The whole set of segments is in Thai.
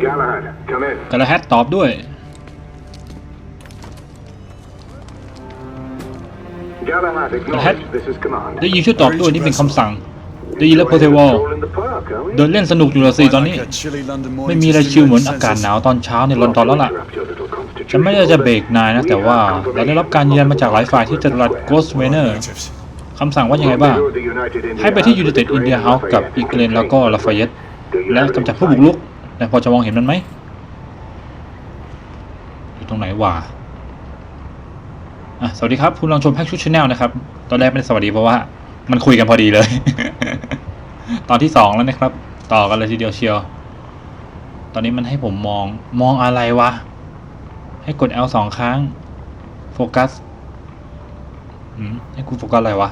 Galahad, come in. กระแฮตตอบด้วย Galahad, acknowledge this is command. ได้ยินช่วยตอบด้วยนี่เป็นคำสั่งได้ยินแล้วเพอร์เทวอล Stroll in the park, are we? เดินเล่นสนุกอยู่ละสิตอนนี้ ไม่มีอะไรชิลเหมือนอากาศหนาวตอนเช้าในลอนดอนแล้วล่ะ Interrupt your little constitution. ฉันไม่ได้จะเบรกนายนะ แต่ว่าเราได้รับการยืนยันมาจากหลายฝ่ายที่จัตุรัสโกสเวเนอร์คำสั่งว่ายังไงบ้าง Build the United India ให้ไปที่ House ยู n นเต็ด with อินเดีย Graham เฮาส์กับ Lafayette อีเกรนแล้วก็ลาฟาเยต Do you และ know กำจัดผู้บุกรุกนายพอจะมองเห็นมันไหมอยู่ตรงไหนวะอะ สวัสดีครับ คุณลองชมแพ็กชุดชาแนลนะครับ ตอนแรกไม่ได้สวัสดีเพราะว่า มันคุยกันพอดีเลย ตอนที่สองแล้วนะครับ ต่อกันเลยทีเดียวเชียว ตอนนี้มันให้ผมมอง มองอะไรวะ ให้กด L สองครั้ง โฟกัสอืมให้กูโฟกัสอะไรวะ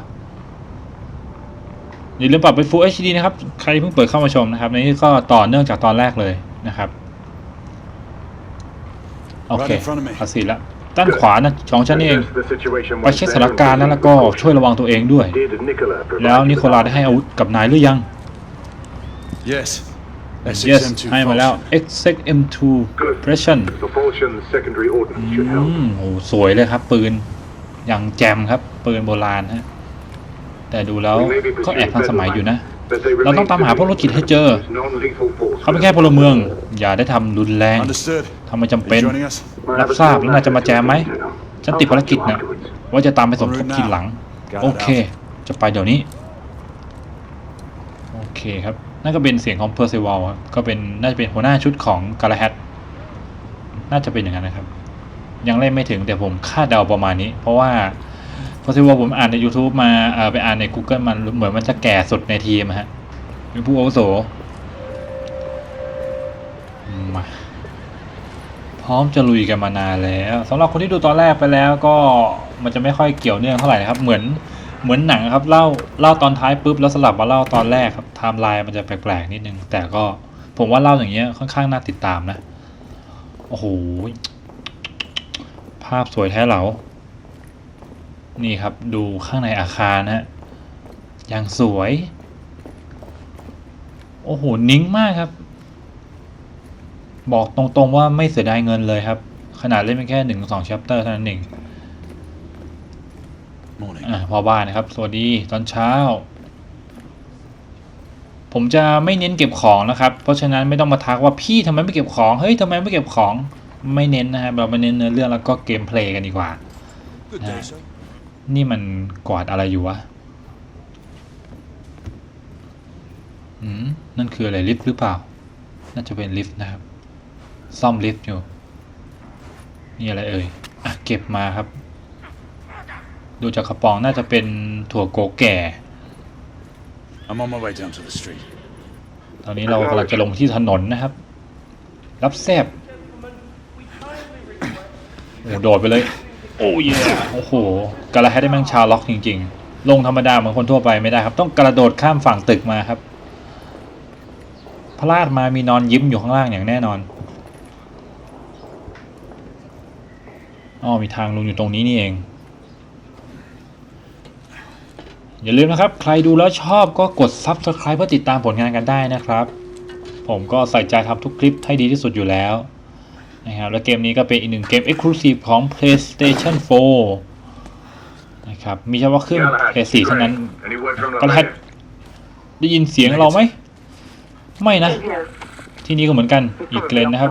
อย่าลืมปรับเป็น Full HD นะครับ ใครเพิ่งเปิดเข้ามาชมนะครับ นี่ก็ต่อเนื่องจากตอนแรกเลยนะครับ โอเค Right in front of me ภาษีละ ด้านขวานะของฉันเอง Assess the situation ไป once เช็ค there สถาน and การณ์ take นั้นแล้วก็ precautions. ช่วยระวังตัวเองด้วย Did Nicola provide แล้ว you นิโคลาได้ให้อาวุธกับนายหรือยัง Yes. yes SXM2 ให้มาแล้ว function. XM2 Good. Pression Propulsion secondary ordnance should อื help. มโอ้สวยเลยครับ ปืนอย่างแจมครับ ปืนโบราณฮะแต่ดูแล้ว We may be ก็แอบทันสมัยอยู่นะ But they เราต้องตามหาพวกโรคจิตให้เจอ remain non-lethal force. เขาเป็นแค่พลเมือง อย่าได้ทำรุนแรง Understood. ทำไมจำ Are เป็น you joining us? รับทราบแล้วนายจะมาแจมไหม ฉันติดภารกิจนะว่าจะตามไปสมทบทีหลัง โอเค จะไปเดี๋ยวนี้ โอเคครับ นั่นก็เป็นเสียงของเพอร์เซวลครับ ก็เป็นน่าจะเป็นหัวหน้าชุดของกาลาแฮตน่าจะเป็นอย่างนั้นนะครับ ยังเล่นไม่ถึงแต่ผมคาดเดาประมาณนี้ เพราะว่า เพอร์เซวลผมอ่านใน YouTube มาเอ่อไปอ่านใน Google มันเหมือนมันจะแก่สุดในทีมฮะเป็นผู้อาวุโสมาพร้อมจะลุยกันมานานแล้วสำหรับคนที่ดูตอนแรกไปแล้วก็มันจะไม่ค่อยเกี่ยวเนื่องเท่าไหร่นะครับ เหมือนเหมือนหนังครับเล่าเล่าตอนท้ายปุ๊บแล้วสลับมาเล่าตอนแรกครับไทม์ไลน์มันจะแปลกๆนิดนึง แต่ก็ผมว่าเล่าอย่างเงี้ยค่อนข้างน่าติดตามนะ โอ้โหภาพสวยแท้เหลา นี่ครับดูข้างในอาคารนะฮะอย่างสวย โอ้โห นิ่งมากครับ บอกตรงๆว่าไม่เสียดายเงินเลยครับ ขนาดเล่นเพียงแค่หนึ่งสองชัปเตอร์เท่านั้นเอง Morning. อะพอบ้านนะครับ สวัสดีตอนเช้า ผมจะไม่เน้นเก็บของนะครับ เพราะฉะนั้นไม่ต้องมาทักว่าพี่ทำไมไม่เก็บของ เฮ้ยทำไมไม่เก็บของ ไม่เน้นนะครับเราไปเน้นเนื้อเรื่องแล้วก็เกมเพลย์กันดีกว่า Good day, sir. นี่มันกวาดอะไรอยู่วะอืมนั่นคืออะไรลิฟต์หรือเปล่า น่าจะเป็นลิฟต์นะครับ ซ่อมลิฟต์อยู่ นี่อะไรเอ่ย อะ เก็บมาครับ ดูจากกระป๋องน่าจะเป็นถั่วโกแก่ I'm on my way down to the street. ตอนนี้เรากำลังจะลงที่ถนนนะครับ รับแซบโอ้โดดไปเลย โอ้ยโอ้โหกระแฮได้แม่งชาล็อกจริง ๆ ลงธรรมดาเหมือนคนทั่วไปไม่ได้ครับ ต้องกระโดดข้ามฝั่งตึกมาครับ พลาดมามีนอนยิ้มอยู่ข้างล่างอย่างแน่นอนอ๋อมีทางลงอยู่ตรงนี้นี่เอง อย่าลืมนะครับ ใครดูแล้วชอบก็กด Subscribe เพื่อติดตามผลงานกันได้นะครับ ผมก็ใส่ใจทำทุกคลิปให้ดีที่สุดอยู่แล้ว นะครับ และเกมนี้ก็เป็นอีกหนึ่งเกม Exclusive ของ PlayStation 4 นะครับ มีเฉพาะเครื่อง Galahad, PS4 เท่านั้น Any word from the ก็แฮ lad? ได้ยินเสียงเราไหม ไม่นะ ที่นี่ก็เหมือนกันอีกเกรนนะครับ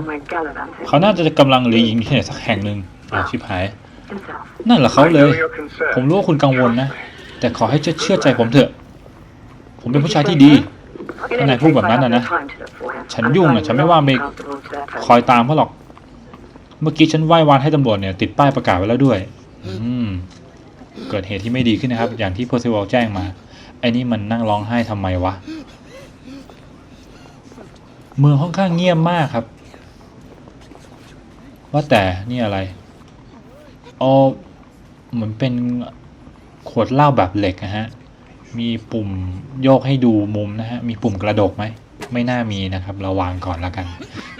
เขาน่าจะกำลังหรือยิงที่ไหนสักแห่งหนึ่งอ่าชิบหาย นั่นแหละเขาเลย I know your concern. ผมรู้ว่าคุณกังวลนะ แต่ขอให้เชื่อเชื่อใจผมเถอะ ผมเป็นผู้ชายที่ดีถ้านายพูดแบบนั้นนะนะ ฉันยุ่งอะฉันไม่ว่าไปคอยตามเขาหรอกเมื่อกี้ฉันไหว้วานให้ตำรวจเนี่ยติดป้ายประกาศไว้แล้วด้วย อืม เกิดเหตุที่ไม่ดีขึ้นนะครับ อย่างที่เพอร์ซิวลแจ้งมา ไอ้นี่มันนั่งร้องไห้ทำไมวะ เมืองค่อนข้างเงียบมากครับ ว่าแต่นี่อะไรเอาเหมือนเป็นขวดเหล้าแบบเหล็กนะฮะ มีปุ่มโยกให้ดูมุมนะฮะ มีปุ่มกระดกไหม ไม่น่ามีนะครับ เราวางก่อนแล้วกัน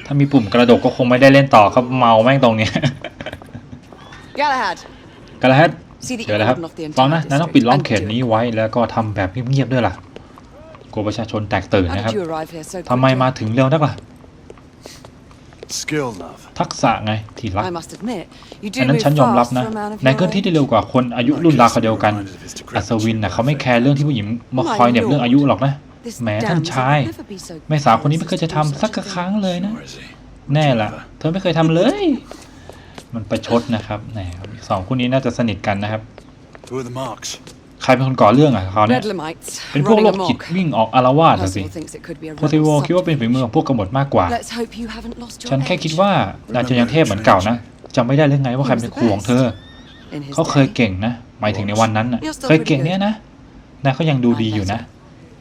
ถ้ามีปุ่มกระดกก็คงไม่ได้เล่นต่อครับเมาแม่งตรงเนี้ย Galahad, กันแล้วฮะ see that เดี๋ยว you นะครับ cordon off the ฟัง entire นะนายต้องปิด district ล้อม and เขต do นี้ไว้แล้วก็ทำแบบเงียบๆด้วยล่ะกลัวประชาชนแตกตื่น How นะครับ did you arrive here so ทำไม quickly? มาถึงเร็วนักล่ะ Skill, love. ทักษะไงที่รัก I must admit, you อัน do นั้น move ฉันยอมรับ fast นะ for a man of นาย your เคลื่อนที่ age. ได้เร็วกว่าคนอายุรุ่นราวคราวเดียวกัน อัศวินนะเขาไม่แคร์เรื่องที่ผู้หญิงมาคอยเหน็บเรื่องอายุหรอกนะ This แหมท่าน damsel ชาย would never be so แม่สาวคนนี้ไม่เคย careless จะ as to ทำ do สัก such a ครั้ง thing. เลยนะ Or is he? แน่ล่ะ เธอไม่เคยทำเลย มันประชดนะครับแหมสองคู่นี้น่าจะสนิทกันนะครับ Who are the marks? ใครเป็นคนก่อเรื่องอะเขาเนี่ย Bedlamites เป็นพวก running โรคจิต amok. วิ่งออกอารวาสอะสิ Percival thinks it could be a โพซิโว rebel คิดว่าเป็นฝีมือของพวกกบฏมากกว่า Let's hope you haven't lost your ฉันแค่ edge. คิดว่าดาจะยังเทพเหมือนเก่านะจำไม่ได้เรื่องไงว่าใครเป็นครูของเธอ In his เขาเคย day. เก่งนะ หมายถึงในวันนั้นน่ะ You're still เคยเก่งเนี่ยนะนายก็ยังดูดีอยู่นะ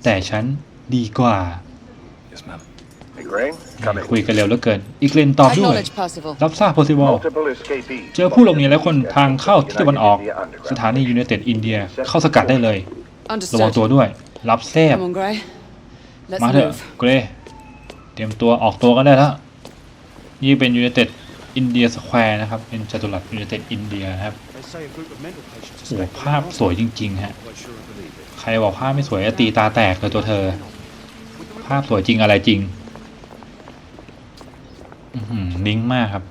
แต่ฉันดีกว่า Yes, ma'am. Hey, Gray, come in. คุยกันเร็วเหลือเกิน อีกเลนตอบด้วย Acknowledge Percival. รับทราบโพซิว Multiple escapees. เจอผู้หลบหนีหลายคนทางเข้าที่ตะวันออก สถานียูเนเต็ดอินเดียเข้าสกัดได้เลย ระวัง Understood. ตัวด้วย รับแทรบ Come on, Gray. Let's มาเถอะ move. เกรย์เตรียมตัวออกตัวกันได้แล้ว นี่เป็นยูเนเต็ดอินเดียสแควร์นะครับ เป็นจัตุรัสยูเนเต็ดอินเดียนะครับ They say a group of mental patients โอ้โห escaped ภาพ from สวยจริง ๆ ฮะ Quite sure I believe it. ใครบอกภาพไม่สวยตีตาแตกเลยตัวเธอ ภาพสวยจริงอะไรจริงอือหือลิงมากครับ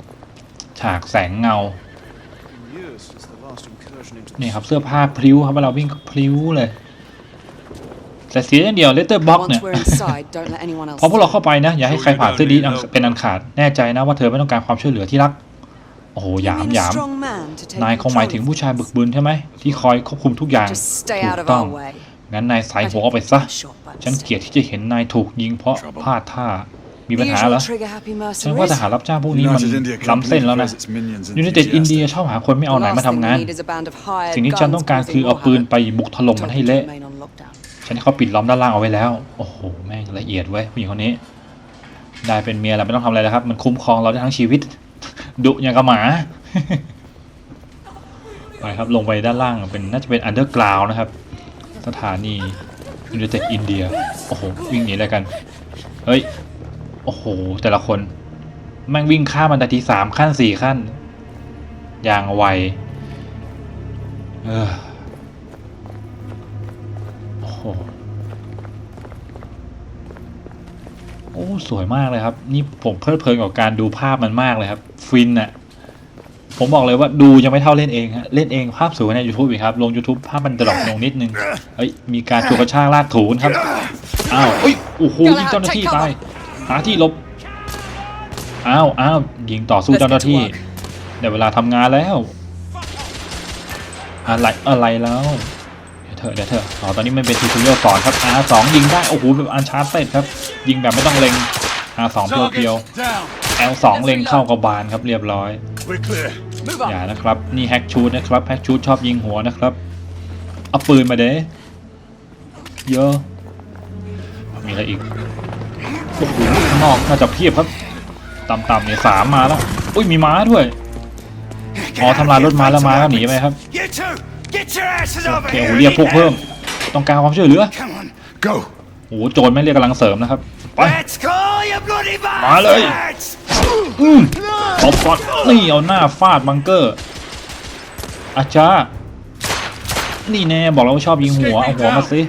ฉากแสงเงา Been years since the last incursion into the นี่ครับเสื้อผ้าพลิ้วครับเวลาวิ่งพลิ้วเลย แต่เสียอย่างเดียวเลตเตอร์บ็อกเนี่ย we're inside, don't let anyone else. พอพวกเราเข้าไปนะ อย่าให้ใครผ่านเส้นนี้เป็นอันขาด แน่ใจนะว่าเธอไม่ต้องการความช่วยเหลือที่รัก โอ้โห You หยาม mean a หยาม strong man to take นายคงหมายถึง control ผู้ชายบึกบึนใช่ไหม ที่คอยควบคุมทุกอย่าง Just stay ถู out ก of ต้อง our way. งั้นนายสายหัวออกไปซะ Shot by ฉัน mistake. เกลียดที่จะเห็นนายถูกยิงเพราะพลาดท่า มีปัญ The หา usual เหรอ trigger-happy ฉันว่า mercenaries. ทหารรับจ้างพวกนี้มัน United India ล้ำเส้น Company แล้วนะ throws its minions ยู n นเต็ดอินเดีย enthusiastic. ชอบหาคนไม่เอาไหน The มา last ทำ thing งาน we need is a band of hired สิ่งที่ฉันต้องการ guns คือเอา causing ปืน war ไปบุกถล่ม havoc. มัน Told ให้ you to เละ remain on lockdown. ฉันให้เขาปิดล้อมด้านล่างเอาไว้แล้ว โอ้โห แม่งละเอียดเว้ยผู้หญิงคนนี้ ได้เป็นเมียแล้วไม่ต้องทำอะไรแล้วครับ มันคุ้มครองเราได้ทั้งชีวิต ดุอย่างกับหมา ไปครับลงไปด้านล่างเป็นน่าจะเป็นอันเดอร์กราวนะครับ สถานียู n นเต็ดอินเดีย โอ้โห วิ่งหนีแล้วกัน เฮ้ย โอ้โห แต่ละคน แม่งวิ่งข้ามบันไดทีสามขั้นสี่ขั้น อย่างไว เออ อ้สวยมากเลยครับ นี่ผมเพลิดเพลินกับการดูภาพมันมากเลยครับ ฟินอะผมบอกเลยว่าดูยังไม่เท่าเล่นเองฮะเล่นเองภาพสวยใน YouTube อีกครับลง YouTube ภาพมันดรอปลงนิดนึงเอ้ยมีการจูกระชากลากถูนะครับอ้าวเอ้ยโอ้โหยิงเจ้าหน้าที่ตายหาที่หลบอ้าวอ้าวยิงต่อสู้เจ้าหน้าที่ได้เวลาทำงานแล้ว อะไรอะไรแล้ว เถอะเดี๋ยวเถอะอ๋อตอนนี้มันเป็นทูทูเรียลสอนครับ R2 ยิงได้ โอ้โหแบบอันชาร์เต็ดครับ ยิงแบบไม่ต้องเล็ง R2 เพียว Target down. ๆ L2 เล็งเข้ากระบาลครับเรียบร้อย อย่านะครับ นี่แฮกชูดนะครับแฮกชูดชอบยิงหัวนะครับ เอาปืนมาเด้เยอะ มีอะไรอีกโอ้โหข้างนอกน่าจะเพียบครับ ต่ำๆเนี่ยสามมาแล้ว อุ้ยมีม้าด้วย อ๋อทำลายรถม้าแล้วม้าหนีไปครับ You two, get your asses โอ over เค here. โอ้โหเรียกพวกเพิ่ม ต้องการความช่วยเหลือ Come on, go. โอ้โหโจรไม่งเรียกกำลังเสริมนะครับไป Let's go, you bloody มาเลย bastards! อืมตบก่อนนี่เอาหน้าฟาดบังเกอร์อาจารย์นี่แน่บอกแล้วว่าชอบยิงหัวเอาหัวมาสิ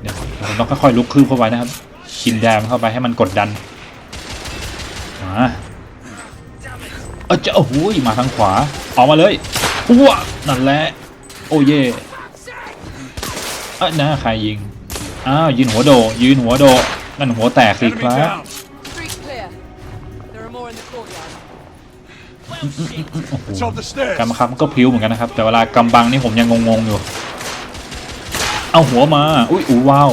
เดี๋ยวผมต้องค่อยๆลุกคืบเข้าไปนะครับกินแดมเข้าไปให้มันกดดันมาเออจะโอ้โหมาทางขวาออกมาเลย พัวนั่นแหละ โอ้เย่เอ้ยนะใครยิง อ้าว ยืนหัวโด ยืนหัวโด นั่นหัวแตกสิ Enemy ครับ down. Street clear. There are more in the courtyard. โอ้โห It's on the stairs. การบังคับมันก็พลิ้วเหมือนกันนะครับ แต่เวลากำบังนี่ผมยังงงๆอยู่ เอาหัวมา อุ้ยอู้ว้าว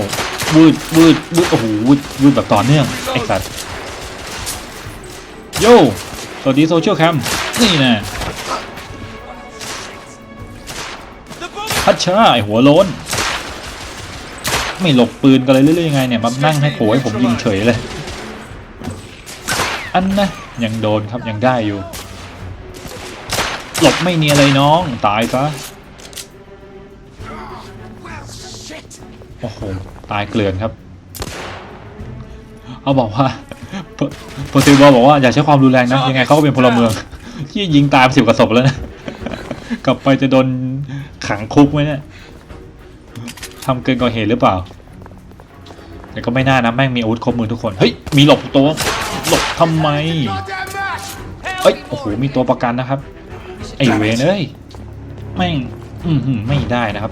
วืดวืดวืดโอ้โหวืดวืดแบบต่อเนื่อง ไอ้สัตว์ โย่สวัสดีโซเชียลแคม นี่แน่ พัชชาไอหัวโล้น ไม่หลบปืนกันเลยเรื่อยๆยังไงเนี่ยมานั่งให้โผให้ผมยิงเฉยเลย อันนะยังโดนครับยังได้อยู่ หลบไม่เนียเลยน้องตายซะโอ้โหตายเกลื่อนครับ เอาบอกว่าโปรติวบอกว่าอย่าใช้ความรุนแรงนะยังไงเขาก็เป็นพลเมืองที่ยิงตายไปสิบกว่าศพแล้วนะ กลับไปจะโดนขังคุกไหมเนี่ยทำเกินกว่าเหตุหรือเปล่า แต่ก็ไม่น่านะแม่งมีอาวุธครบมือทุกคน เฮ้ย มีหลบตัว หลบทำไม เอ้ย โอ้โห มีตัวประกันนะครับ ไอเวนเอ้ย แม่ง อืมไม่ได้นะครับ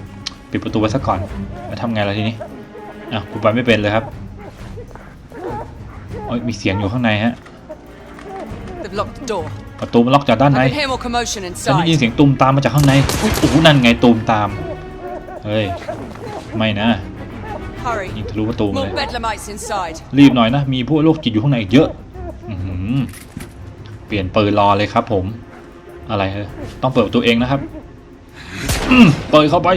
ปิดประตูไว้ซะก่อนแล้วทำไงล่ะทีนี้ อะ กูไปไม่เป็นเลยครับเอ้ย มีเสียงอยู่ข้างในฮะ They've locked the door. ประตูมันล็อกจากด้านใน I can hear more commotion ฉันได้ยิน inside. เสียงตูมตามมาจากข้างในอุ๊ยโอ้โหนั่นไงตูมตาม เฮ้ย ไม่นะ Hurry. ยิงทะลุประตูมาเล More ย bedlamites inside. รีบหน่อยนะ มีพวกโรคจิตอยู่ข้างในอีกเยอะอื้อหือเปลี่ยนปืนรอเลยครับผม อะไรเออต้องเปิดประตูเองนะครับอืมเปิดเข้าไป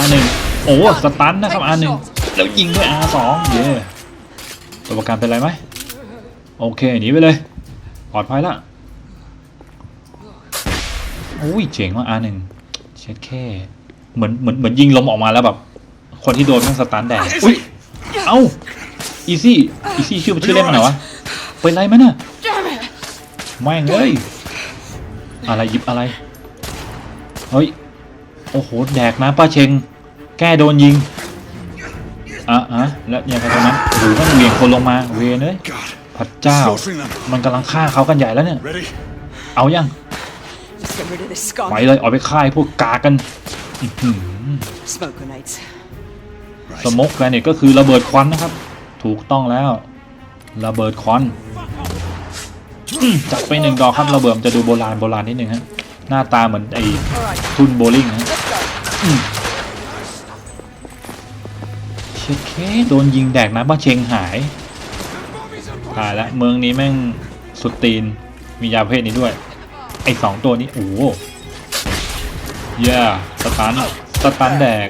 R หนึ่งโอ้สตันนะครับ R หนึ่งแล้วยิงด้วย R สองเย่ตัวประกันเป็นไรไหมโอเคหนีไปเลย ปลอดภัยละ อุ้ยเจ๋งว่ะ R หนึ่งเช็ดแค่ เหมือนเหมือนเหมือนยิงลมออกมาแล้วแบบ คนที่โดนแม่งสตันแดดอุ้ยเอ้าอีซี่อีซี่ชื่อชื่อเล่นมันไหนวะเป็นไรไหมน่ะแม่งเอ้ยอะไรหยิบอะไรเฮ้ยโอ้โหแดกนะป้าเชง แก้โดนยิงอะอะแล้วยังไงตรงนั้นโอ้โหมันเหวี่ยงคนลงมาเวนเอ้ย God. พระเจ้า Slaughtering them. มันกำลังฆ่าเขากันใหญ่แล้วเนี่ย Ready? เอายัง Let's get rid of this ไป skunk. เลยเอาไปฆ่าไอ้พวกกากันอื้อหือ Smoke grenades. สโมกแกรเนตก็คือระเบิดควันนะครับ ถูกต้องแล้ว ระเบิดควันอืมจัดไปหนึ่งดอกครับระเบิดมันจะดูโบราณโบราณนิดนึงฮะหน้าตาเหมือนไอ้ Alright, ทุนโบลิ่งฮะ let's go. เช็ดเคโดนยิงแดกน้ำบ้าเชงหายตายละเมืองนี้แม่งสุดตีนมียาประเพศนี้ด้วย ไอ้สองตัวนี้โอ้เย่สตันสตันแดก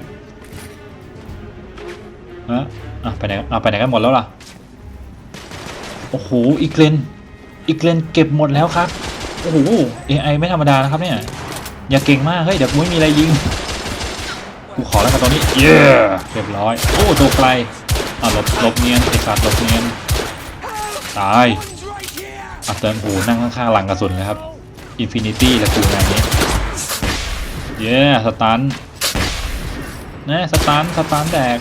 ฮะอะไปไหนอะไปไหนกันหมดแล้วล่ะโอ้โหอีกเกรนอีกเกรนเก็บหมดแล้วครับโอ้โห AI ไอไม่ธรรมดานะครับเนี่ยอย่าเก่งมากเฮ้ยเดี๋ยวกูไม่มีอะไรยิงกูขอแล้วกันตอนนี้เย้เรียบร้อยโอ้ตัวไกลอะหลบหลบเนียนไอ้สัตว์หลบเนียนตายอะเติมหูนั่งข้างๆหลังกระสุนเลยครับ อินฟินิตี้และกูงานนี้เย้สตันแน่สตันสตันแดก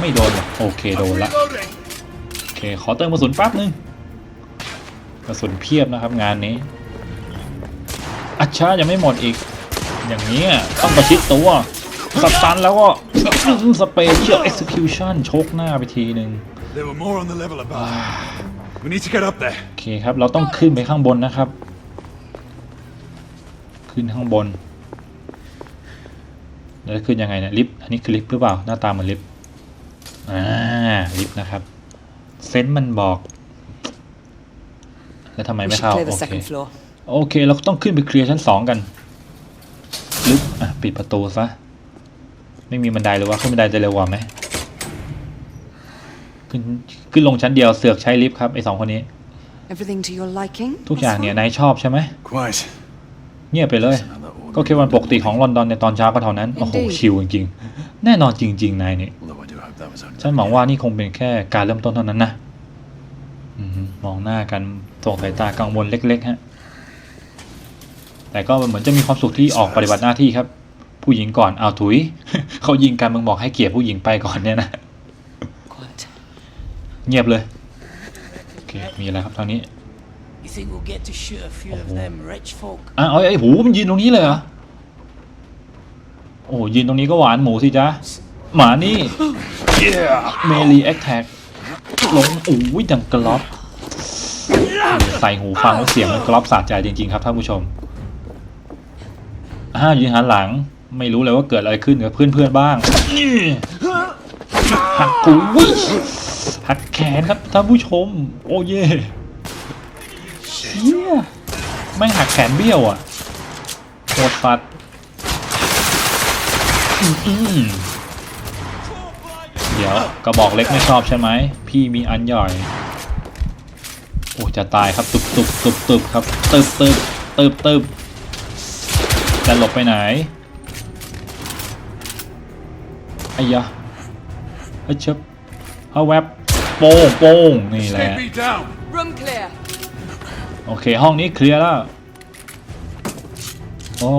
ไม่โดนหรอกโอเคโดนละ Reloading. โอเคขอเติมกระสุนแป๊บนึงกระสุนเพียบนะครับงานนี้อัชชายังไม่หมดอีก อย่างนี้ยต้องประชิดตัวสตันแล้วก็สเปเชียลเอ็กซิคิวชั่นชกหน้าไปทีหนึ่ง There were more on the level above. We need to get up there. โอเคครับ เราต้องขึ้นไปข้างบนนะครับ ขึ้นข้างบนแล้วจะขึ้นยังไงเนี่ยลิฟต์อันนี้คือลิฟต์หรือเปล่าหน้าตาเหมือนลิฟต์อ่าลิฟต์นะครับเซนส์มันบอก แล้วทำไม We ไม่ should เข้า clear โอ the เค second floor. โอเคเราต้องขึ้นไปเคลียร์ชั้นสองกันลึกอะปิดประตูซะไม่มีบันไดหรือว่าขึ้นบันไดจะเร็วกว่าไหมขึ้นขึ้นลงชั้นเดียวเสือกใช้ลิฟต์ครับไอสองคนนี้ Everything to your liking? ทุกอย่างเนี่ย Oswald? นายชอบใช่ไหม Quite. เงียบไปเลย Another order. ก็แค่วันปกติของลอนดอนในตอนเช้าก็เท่านั้น โอ้โห Indeed ชิลจริงๆ แน่นอนจริง ๆ นายนี่ Although I do hope that was only ฉันหวังว่านี่คงเป็นแค่การเริ่มต้นเท่านั้นนะอืมมองหน้ากันส่งสายตากังวลเล็ก ๆ ฮะ แต่ก็เหมือนจะมีความสุขที่ออกปฏิบัติหน้าที่ครับ ผู้หญิงก่อนเอาวถุย เขายิงกันมึงบอกให้เกียรติผู้หญิงไปก่อนเนี่ยนะ Quiet. เงียบเลย โอเค มีอะไรครับทางนี้ You think we'll get to shoot a few of them rich folk? อะเอ้ยไอ้ยหูมันยืนตรงนี้เลยเหรอ โอ้ยืนตรงนี้ก็หวานหมูสิจ๊ะ หมานี่เมลีแอคแท็กลงโอ้ยดังกรอบโอ้ใส่หูฟังแล้วเสียงมันกรอบสะใจจริง ๆ ครับท่านผู้ชมอ่ายืนหันหลัง ไม่รู้เลยว่าเกิดอะไรขึ้นกับเพื่อนๆบ้างนี่หักกูวิหักแขนครับท่านผู้ชม โอ้เย่เชี่ย แม่งหักแขนเบี้ยวอะโคตรฟัดเดี๋ยวกระบอกเล็กไม่ชอบใช่ไหม พี่มีอันใหญ่โอ้จะตายครับตุบตุบตุบตุบครับตึบตึบตึบตึบจะหลบไปไหนไอ้ยะเฮ้ยเชิบเฮ้ยแวบโป้งโป้งนี่แหละ โอเค ห้องนี้เคลียร์แล้ว โอ้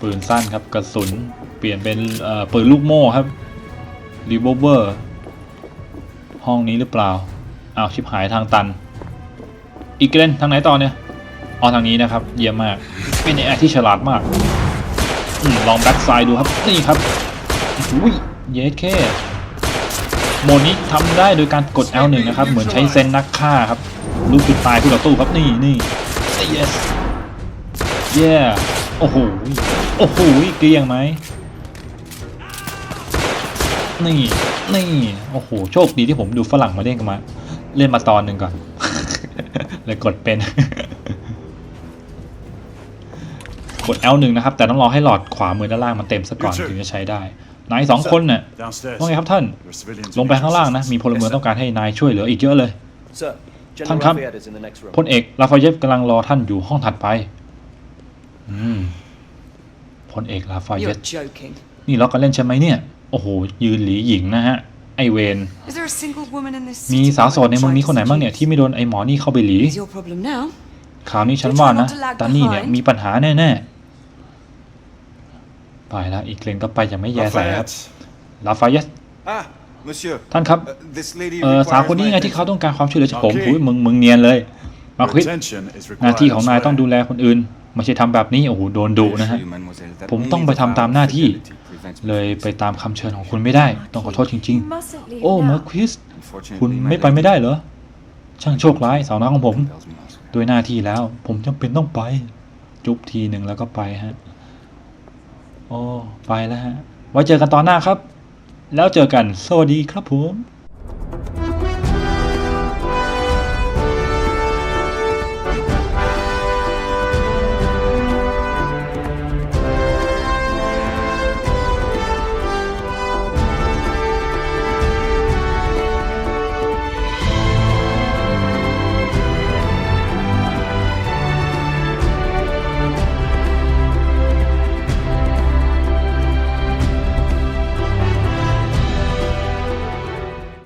ปืนสั้นครับกระสุน เปลี่ยนเป็นเอ่อปืนลูกโม่ครับรีโวเวอร์ห้องนี้หรือเปล่าอ้าวชิบหายทางตัน อีกเกนทางไหนต่อเนี่ยอ๋อทางนี้นะครับ เยี่ยมมาก เป็นไอที่ฉลาดมากอมลองแบ็กไซด์ดูครับ นี่ครับอุ้ยเยสเคโมดนี้ทำได้โดยการกด L1 นะครับ เหมือนใช้เซนนักฆ่าครับ ลูกปิดตายคู่ต่อสู้ครับนี่นี่ yes yeah โอ้โหโอ้โหเกลียงไหมนี่นี่โอ้โหโชคดีที่ผมดูฝรั่งมาเล่นกันมา เล่นมาตอนหนึ่งก่อนเลยกดเป็นกด L1 นะครับ แต่ต้องรอให้หลอดขวามือด้านล่างมันเต็มซะก่อนถึงจะใช้ได้นายสองคนเนี่ย Downstairs. ว่าไงครับท่าน Your civilians ลงไปข้างล่างนะ มีพลเมืองต้องการให้นายช่วยเหลืออีกเยอะเลย Sir, Thằng General Khâm. Lafayette is in the next room. พลเอกลาฟายเยตกำลังรอท่านอยู่ห้องถัดไป อืมพลเอกลาฟายเย You're ต joking. นี่ล็อกกันเล่นใช่ไหมเนี่ย โอ้โห ยืนหลีหญิงนะฮะ ไอเวน Is there a single woman in this มี city สาวโสดใน who เมืองนี้ tried คนไหน to บ้างเนี่ยที่ seduce? ไม่โดนไอหมอนี่เข้าไปหลี Is your problem now? คราวนี้ฉันว่านะตานี่เนี่ยมีปัญหาแน่ๆ ไปแล้วอีกเลนก็ไปอย่างไม่แยแสครับ Lafayette. ลาฟายเยต Ah, monsieur. ท่านครับ Uh, this lady เออ requires สาวคนนี้ my ไงที่เขา attention. ต้องการความช่วยเหลือจากผมโอเคอุ้ยมึงมึงเนียนเลยมา Your ควิด attention is หน้า required ที่ของนาย elsewhere. ต้องดูแลคนอื่นไม่ใช่ทำแบบนี้โอ้โหโดนดุ I นะฮะ assure you, mademoiselle, that ผม only ต้องไป the ทำตาม vow หน้า of ที่ fidelity prevents me เลย from ไปตามคำเชิญของคุณไม่ได้ ต้องขอโทษจริง ๆ โอ้เมอร์ควิส Unfortunately, คุณ my ไม่ไป lady ไม่ได้เหรอช่างโชคร้ายสาวน้อยของผม compels me elsewhere. ด้วยหน้าที่แล้ว ผมจำเป็นต้องไป จุ๊บทีหนึ่งแล้วก็ไปฮะโอ้ไปแล้วฮะไว้เจอกันตอนหน้าครับ แล้วเจอกัน สวัสดีครับผม